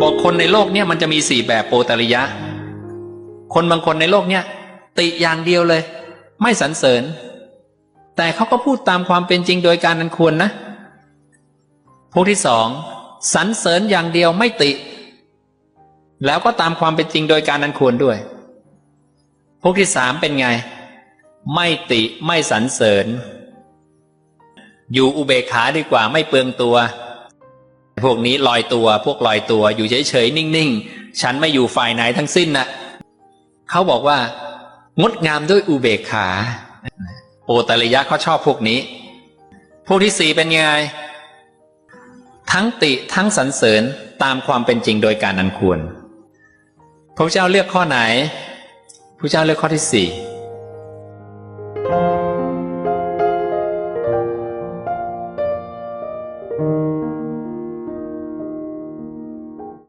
บอกคนในโลกเนี่ยมันจะมีสี่แบบโปตริยะ คนบางคนในโลกเนี่ย ติอย่างเดียวเลย ไม่สรรเสริญ แต่เขาก็พูดตามความเป็นจริงโดยการนันควรนะ พวกที่สองสรรเสริญอย่างเดียวไม่ติ แล้วก็ตามความเป็นจริงโดยการนันควรด้วย พวกที่สามเป็นไง ไม่ติไม่สรรเสริญ อยู่อุเบกขาดีกว่าไม่เปลืองตัว พวกนี้ลอยตัว พวกลอยตัว อยู่เฉยๆนิ่งๆ ฉันไม่อยู่ฝ่ายไหนทั้งสิ้นนะเขาบอกว่างดงามด้วยอุเบกขา โอตริยะเขาชอบพวกนี้ พวกที่สี่เป็นยังไง ทั้งติทั้งสรรเสริญตามความเป็นจริงโดยการอันควร พระเจ้าเลือกข้อไหน พระเจ้าเลือกข้อที่สี่「